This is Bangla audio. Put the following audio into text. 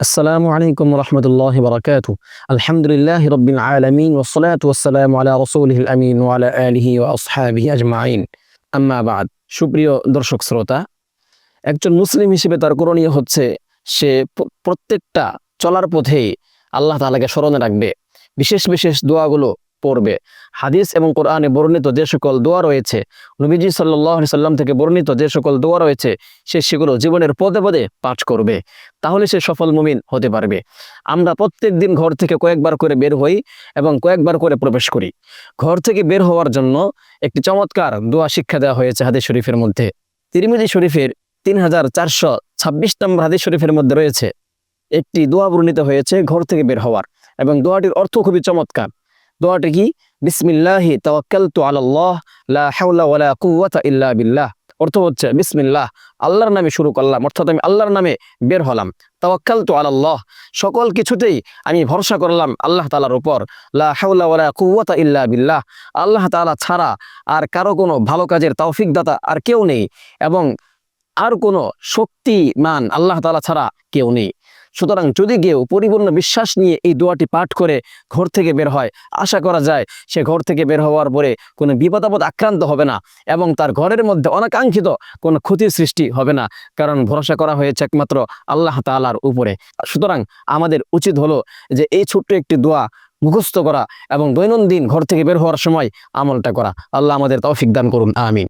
আসসালামু আলাইকুম রহমতুল্লাহ আলহামদুলিল্লাহ রবিন আলমিন ওসলাত ওসালাম আম্মাবাদ সুপ্রিয় দর্শক শ্রোতা, একজন মুসলিম হিসেবে তার করণীয় হচ্ছে সে প্রত্যেকটা চলার পথে আল্লাহ তালাকে স্মরণে রাখবে। বিশেষ বিশেষ দোয়াগুলো পড়বে। হাদিস এবং কোরআনে বর্ণিত যে সকল দোয়া রয়েছে, নবীজি সাল্লাহ সাল্লাম থেকে বর্ণিত যে সকল দোয়া রয়েছে, সে সেগুলো জীবনের পদে পদে পাঠ করবে। তাহলে সে সফল মুমিন হতে পারবে। আমরা প্রত্যেক দিন ঘর থেকে কয়েকবার করে বের হই এবং কয়েকবার করে প্রবেশ করি। ঘর থেকে বের হওয়ার জন্য একটি চমৎকার দোয়া শিক্ষা দেওয়া হয়েছে হাদিস শরীফের মধ্যে। তিরমিজি শরীফের তিন হাজার চারশো ছাব্বিশ নম্বর হাদিস শরীফের মধ্যে রয়েছে, একটি দোয়া বর্ণিত হয়েছে ঘর থেকে বের হওয়ার। এবং দোয়াটির অর্থ খুবই চমৎকার। দোয়াটি কি? বিসমিল্লাহি তাওয়াক্কালতু আলাল্লাহ, লা হাওলা ওয়ালা কুওয়াতা ইল্লা বিল্লাহ। অর্থ হচ্ছে বিসমিল্লাহ, আল্লাহর নামে শুরু করলাম। অর্থাৎ আমি আল্লাহর নামে বের হলাম। তাওয়াক্কালতু আলাল্লাহ, সকল কিছুতেই আমি ভরসা করলাম আল্লাহ তাআলার উপর। লা হাওলা ওয়ালা কুওয়াতা ইল্লা বিল্লাহ, আল্লাহ তাআলা ছাড়া আর কারও কোনো ভালো কাজের তৌফিক দাতা আর কেউ নেই এবং আর কোনো শক্তিমান আল্লাহ তাআলা ছাড়া কেউ নেই। সুতরাং যদি কেউ পরিপূর্ণ বিশ্বাস নিয়ে এই দোয়াটি পাঠ করে ঘর থেকে বের হয়, আশা করা যায় সে ঘর থেকে বের হওয়ার পরে কোনো বিপদাপদ আক্রান্ত হবে না এবং তার ঘরের মধ্যে অনাকাঙ্ক্ষিত কোনো ক্ষতির সৃষ্টি হবে না। কারণ ভরসা করা হয়েছে একমাত্র আল্লাহ তাআলার উপরে। সুতরাং আমাদের উচিত হলো যে এই ছোট্ট একটি দোয়া মুখস্থ করা এবং দৈনন্দিন ঘর থেকে বের হওয়ার সময় আমলটা করা। আল্লাহ আমাদের তৌফিক দান করুন। আমিন।